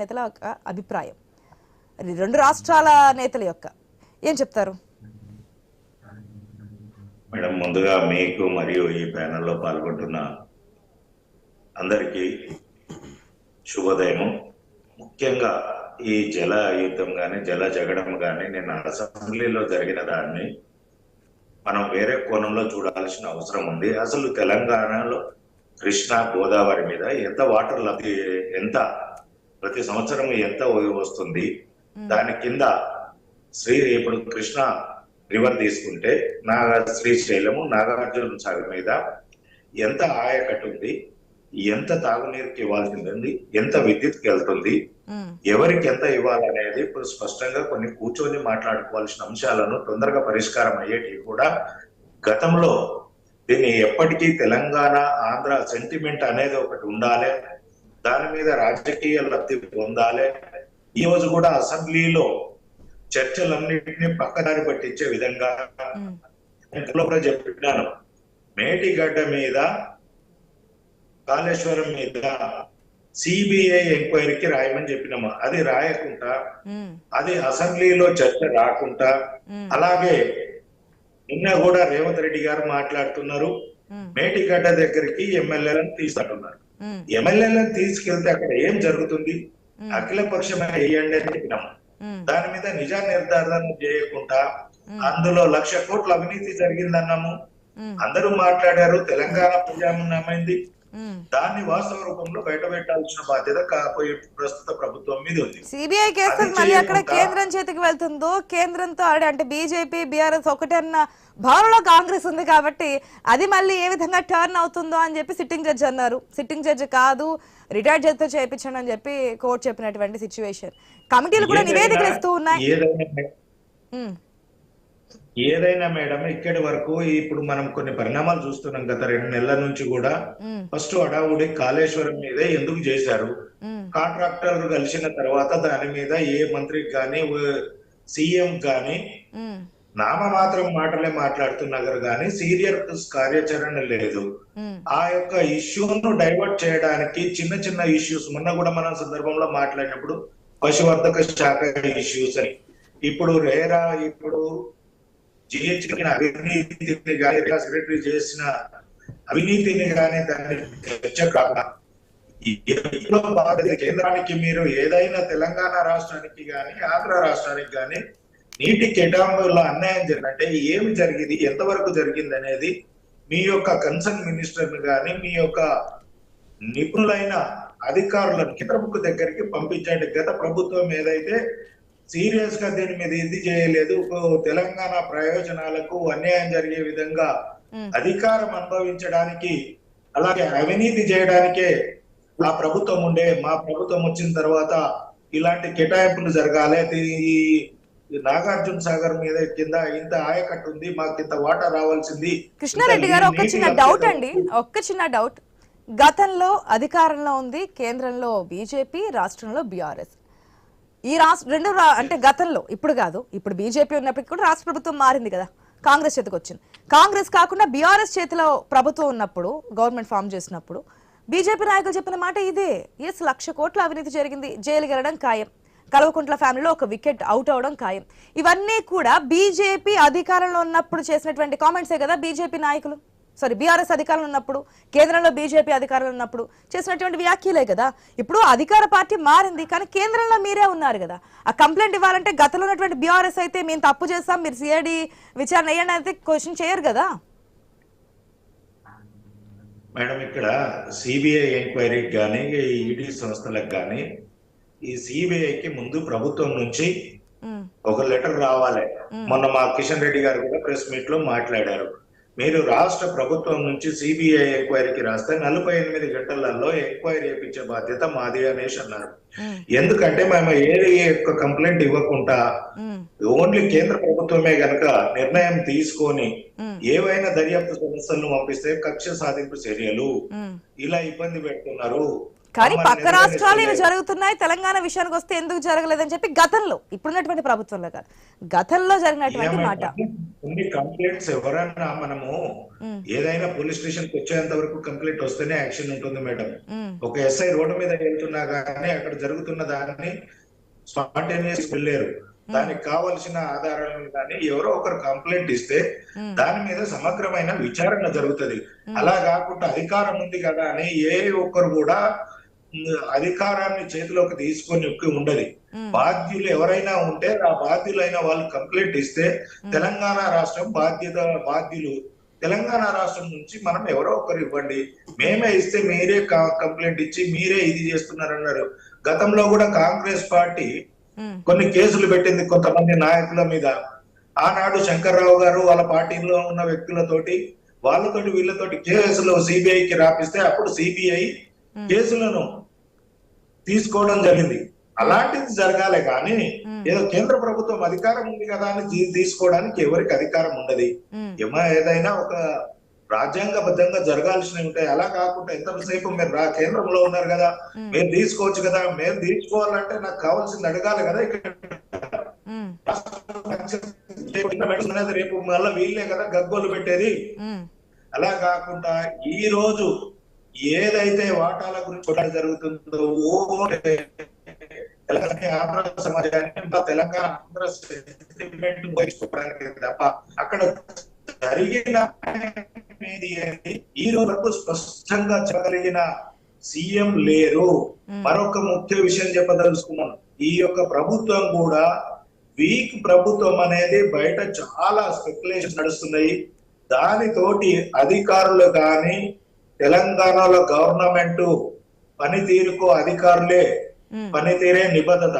నేతల యొక్క అభిప్రాయం. రెండు రాష్ట్రాల నేతల యొక్క. ఏం చెప్తారు? మేడం ముందుగా మీకు మరియు ఈ ప్యానెల్లో పాల్గొంటున్న అందరికీ శుభోదయం ముఖ్యంగా ఈ జల యుద్ధం కానీ జల జగడం కానీ నిన్న అసెంబ్లీలో జరిగిన దాన్ని మనం వేరే కోణంలో చూడాల్సిన అవసరం ఉంది. అసలు తెలంగాణలో కృష్ణా గోదావరి మీద ఎంత వాటర్ లబ్ధి ఎంత ప్రతి సంవత్సరం ఎంత వస్తుంది. దాని కింద శ్రీ ఇప్పుడు కృష్ణ రివర్ తీసుకుంటే నాగ శ్రీశైలము నాగార్జున సాగర్ మీద ఎంత ఆయకట్టు ఉంది ఎంత తాగునీరుకి ఇవ్వాల్సింది ఎంత విద్యుత్కి వెళ్తుంది ఎవరికి ఎంత ఇవ్వాలనేది ఇప్పుడు స్పష్టంగా కొన్ని కూర్చొని మాట్లాడుకోవాల్సిన అంశాలను తొందరగా పరిష్కారం అయ్యేటివి కూడా గతంలో దీన్ని ఎప్పటికీ తెలంగాణ ఆంధ్ర సెంటిమెంట్ అనేది ఒకటి ఉండాలి. దాని మీద రాజకీయ లబ్ధి పొందాలి. ఈ రోజు కూడా అసెంబ్లీలో చర్చలన్నింటినీ పక్కదారి పట్టించే విధంగా నేను కూడా చెప్పినాను. మేటిగడ్డ మీద కాళేశ్వరం మీద సిబిఐ ఎంక్వైరీకి రాయమని చెప్పినాము అది రాయకుండా అది అసెంబ్లీలో చర్చ రాకుండా అలాగే నిన్న కూడా రేవంత్ రెడ్డి గారు మాట్లాడుతున్నారు. మేటిగడ్డ దగ్గరికి ఎమ్మెల్యేలను తీసుకుంటున్నారు ఎమ్మెల్యేలను తీసుకెళ్తే అక్కడ ఏం జరుగుతుంది? ఉమ్, అఖిల పక్షమే వేయండి అని చెప్పినాము దాని మీద నిజ నిర్ధారణ చేయకుండా అందులో లక్ష కోట్ల అవినీతి జరిగిందన్నాము. అందరూ మాట్లాడారు తెలంగాణ ప్రజామన్నమైంది. దాన్ని వాస్తవ రూపంలో బయట పెట్టాల్సిన బాధ్యత కాకపోయే ప్రస్తుత ప్రభుత్వం మీద ఉంది. సిబిఐ కేసు మళ్ళీ అక్కడ కేంద్రం చేతికి వెళ్తుందో కేంద్రంతో ఆడే అంటే బీజేపీ బీఆర్ఎస్ ఒకటే అన్న భావనలో కాంగ్రెస్ ఉంది కాబట్టి అది మళ్ళీ ఏ విధంగా టర్న్ అవుతుందో అని చెప్పి సిట్టింగ్ జడ్జి అన్నారు. సిట్టింగ్ జడ్జి కాదు రిటైర్డ్ జడ్జితో చేయించండి అని చెప్పి కోర్టు చెప్పినటువంటి సిచ్యువేషన్ కమిటీలు కూడా నివేదికలు ఇస్తూ ఉన్నాయి. ఏదైనా మేడం ఇక్కడి వరకు ఇప్పుడు మనం కొన్ని పరిణామాలు చూస్తున్నాం గత రెండు నెలల నుంచి కూడా. ఫస్ట్ అడావుడి కాళేశ్వరం మీదే ఎందుకు చేశారు? కాంట్రాక్టర్ కలిసిన తర్వాత దాని మీద ఏ మంత్రికి కానీ సీఎం కానీ ఉమ్, నామమాత్రం మాటలే మాట్లాడుతున్నారు కానీ సీరియస్ కార్యాచరణ లేదు. ఆ యొక్క ఇష్యూను డైవర్ట్ చేయడానికి చిన్న చిన్న ఇష్యూస్ మొన్న కూడా మనం సందర్భంలో మాట్లాడినప్పుడు పశువర్ధక శాఖ ఇష్యూస్ అని. ఇప్పుడు రేరా ఇప్పుడు జిహెచ్కి అవినీతిని కానీ సెక్రటరీ చేసిన అవినీతిని కానీ దాన్ని చర్చ కేంద్రానికి మీరు ఏదైనా తెలంగాణ రాష్ట్రానికి కానీ ఆంధ్ర రాష్ట్రానికి కానీ నీటి కేటాయింపుల్లో అన్యాయం జరిగినట్టే ఏమి జరిగింది ఎంతవరకు జరిగింది అనేది మీ యొక్క కన్సర్న్ మినిస్టర్ కానీ మీ యొక్క నిపుణులైన అధికారులను కేంద్రముకు దగ్గరికి పంపించండి. గత ప్రభుత్వం ఏదైతే సీరియస్గా దీని మీద ఇది చేయలేదు? తెలంగాణ ప్రయోజనాలకు అన్యాయం జరిగే విధంగా. అధికారం అనుభవించడానికి అలాగే అవినీతి చేయడానికే ఆ ప్రభుత్వం ఉండే మా ప్రభుత్వం వచ్చిన తర్వాత ఇలాంటి కేటాయింపులు జరగాలి. ఈ నాగార్జున సాగర్ మీద కింద ఇంత ఆయకట్టు ఉంది మాకు ఇంత వాటర్ రావాల్సింది. కృష్ణారెడ్డి గారు ఒక చిన్న డౌట్ అండి ఒక్క చిన్న డౌట్ గతంలో అధికారంలో ఉంది కేంద్రంలో బీజేపీ రాష్ట్రంలో బీఆర్ఎస్. ఈ రాష్ట్ర రెండు రా- అంటే గతంలో ఇప్పుడు కాదు ఇప్పుడు బీజేపీ ఉన్నప్పటికీ కూడా రాష్ట్ర ప్రభుత్వం మారింది కదా కాంగ్రెస్ చేతికి వచ్చింది. కాంగ్రెస్ కాకుండా బీఆర్ఎస్ చేతిలో ప్రభుత్వం ఉన్నప్పుడు గవర్నమెంట్ ఫామ్ చేసినప్పుడు బీజేపీ నాయకులు చెప్పిన మాట ఇదే ఎస్ లక్ష కోట్ల అవినీతి జరిగింది జైలు గెలడం ఖాయం కల్వకుంట్ల ఫ్యామిలీలో ఒక వికెట్ అవుట్ అవడం ఖాయం. ఇవన్నీ కూడా బీజేపీ అధికారంలో ఉన్నప్పుడు చేసినటువంటి కామెంట్సే కదా బీజేపీ నాయకులు. సారీ బీఆర్ఎస్ అధికారంలో ఉన్నప్పుడు కేంద్రంలో బీజేపీ అధికారంలో ఉన్నప్పుడు చేసినటువంటి వ్యాఖ్యలే కదా. ఇప్పుడు అధికార పార్టీ మారింది కానీ కేంద్రంలో మీరే ఉన్నారు కదా. ఆ కంప్లైంట్ ఇవ్వాలంటే గతంలో ఉన్నటువంటి బీఆర్ఎస్ అయితే మేము తప్పు చేస్తాం మీరు సిఐడి విచారణ వేయండి అయితే క్వశ్చన్ చేయరు కదా. మేడం ఇక్కడ సిబిఐ ఎంక్వైరీకి కానీ ఈడీ సంస్థలకు కానీ ఈ సిబిఐకి ముందు ప్రభుత్వం నుంచి ఒక లెటర్ రావాలి. మొన్న మా కిషన్ రెడ్డి గారు కూడా ప్రెస్ మీట్లో మాట్లాడారు. మీరు రాష్ట్ర ప్రభుత్వం నుంచి సిబిఐ ఎంక్వైరీకి రాస్తే నలభై ఎనిమిది గంటలలో ఎంక్వైరీ చేయించే బాధ్యత మాది అనేసి అన్నారు. ఎందుకంటే మేము ఏది యొక్క కంప్లైంట్ ఇవ్వకుండా ఓన్లీ కేంద్ర ప్రభుత్వమే గనక నిర్ణయం తీసుకొని ఏవైనా దర్యాప్తు సంస్థలను పంపిస్తే కక్ష సాధింపు చర్యలు. ఇలా ఇబ్బంది పెడుతున్నారు. కానీ పక్క రాష్ట్రాలు ఇవి. జరుగుతున్నాయి తెలంగాణ విషయానికి వస్తే ఎందుకు జరగలేదని చెప్పి గతంలో ఇప్పుడున్నటువంటి ప్రభుత్వంలో కాదు గతంలో జరిగినటువంటి మాట. కొన్ని కంప్లైంట్స్ ఎవరైనా మనము ఏదైనా పోలీస్ స్టేషన్కి వచ్చేంత వరకు కంప్లైంట్ వస్తేనే యాక్షన్ ఉంటుంది మేడం. ఒక ఎస్ఐ రోడ్డు మీద వెళ్తున్నా కానీ అక్కడ జరుగుతున్న దాన్ని స్పాంటేనియస్ వెళ్ళారు దానికి కావలసిన ఆధారాలను కానీ ఎవరో ఒకరు కంప్లైంట్ ఇస్తే దాని మీద సమగ్రమైన విచారణ జరుగుతది. అలా కాకుండా అధికారం ఉంది కదా అని ఏ ఒక్కరు కూడా అధికారాన్ని చేతిలోకి తీసుకొని ఉండదు. బాధ్యులు ఎవరైనా ఉంటే ఆ బాధ్యులైన వాళ్ళు కంప్లైంట్ ఇస్తే తెలంగాణ రాష్ట్రం బాధ్యత బాధ్యులు. తెలంగాణ రాష్ట్రం నుంచి మనం ఎవరో ఒకరు ఇవ్వండి. మేమే ఇస్తే మీరే కంప్లైంట్ ఇచ్చి మీరే ఇది చేస్తున్నారన్నారు. గతంలో కూడా కాంగ్రెస్ పార్టీ కొన్ని కేసులు పెట్టింది కొంతమంది నాయకుల మీద. ఆనాడు శంకర్రావు గారు వాళ్ళ పార్టీలో ఉన్న వ్యక్తులతోటి వాళ్ళతోటి వీళ్ళతోటి కేసులు సిబిఐకి రాపిస్తే అప్పుడు సిబిఐ కేసులను తీసుకోవడం జరిగింది. అలాంటిది జరగాలి కానీ ఏదో కేంద్ర ప్రభుత్వం అధికారం ఉంది కదా అని తీసుకోవడానికి ఎవరికి అధికారం ఉండదు. ఏమో ఏదైనా ఒక రాజ్యాంగబద్ధంగా జరగాల్సినవి ఉంటాయి. అలా కాకుండా ఎంతసేపు మీరు రా కేంద్రంలో ఉన్నారు కదా ఉమ్, మీరు తీసుకోవచ్చు కదా మేము తీసుకోవాలంటే నాకు కావాల్సింది అడగాలి కదా ఇక్కడ. రేపు మళ్ళీ వీళ్ళే కదా గగ్గోలు పెట్టేది. అలా కాకుండా ఈ రోజు ఏదైతే వాటాల గురించి కొట్లాట జరుగుతుందో ఓ ఆంధ్ర సమాజాన్ని తెలంగాణ ఆంధ్ర సెంటిమెంట్ పోయించుకోవడానికి తప్ప అక్కడ జరిగిన? ఈ రోజు వరకు స్పష్టంగా చెప్పగలిగిన సీఎం లేరు. మరొక ముఖ్య విషయం చెప్పదలుచుకున్నాను ఈ యొక్క ప్రభుత్వం కూడా వీక్ ప్రభుత్వం అనేది బయట చాలా స్పెక్యులేషన్ నడుస్తున్నాయి దానితోటి అధికారులు కానీ తెలంగాణలో గవర్నమెంట్ పనితీరుకు అధికారులే పనితీరే నిబద్ధత.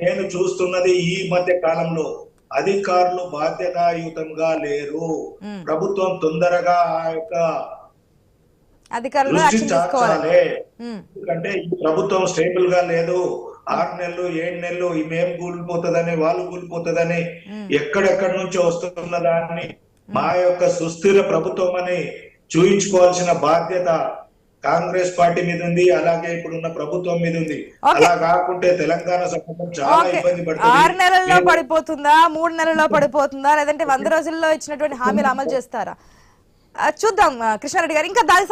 నేను చూస్తున్నది ఈ మధ్య కాలంలో అధికారులు బాధ్యతాయుతంగా లేరు. ప్రభుత్వం తొందరగా ఆ యొక్క దృష్టి చాచాలే. ఎందుకంటే ఈ ప్రభుత్వం స్టేబుల్గా లేదు. ఆరు నెలలు ఏడు నెలలు ఈ మేం కూలిపోతుందని వాళ్ళు కూలిపోతుందని ఎక్కడెక్కడి నుంచి వస్తున్న దాన్ని మా యొక్క సుస్థిర ప్రభుత్వం అని చూయించుకోవాల్సిన బాధ్యత కాంగ్రెస్ పార్టీ మీద ఉంది అలాగే ఇప్పుడున్న ప్రభుత్వం మీద ఉంది. అలా కాకుంటే తెలంగాణ సమాజం చాలా ఇబ్బంది ఆరు పడుతుంది నెలల్లో మేము- పడిపోతుందా? మూడు నెలల్లో పడిపోతుందా? లేదంటే వంద రోజుల్లో ఇచ్చినటువంటి హామీలు అమలు చేస్తారా? చూద్దాం కృష్ణారెడ్డి గారు. ఇంకా సంబంధించి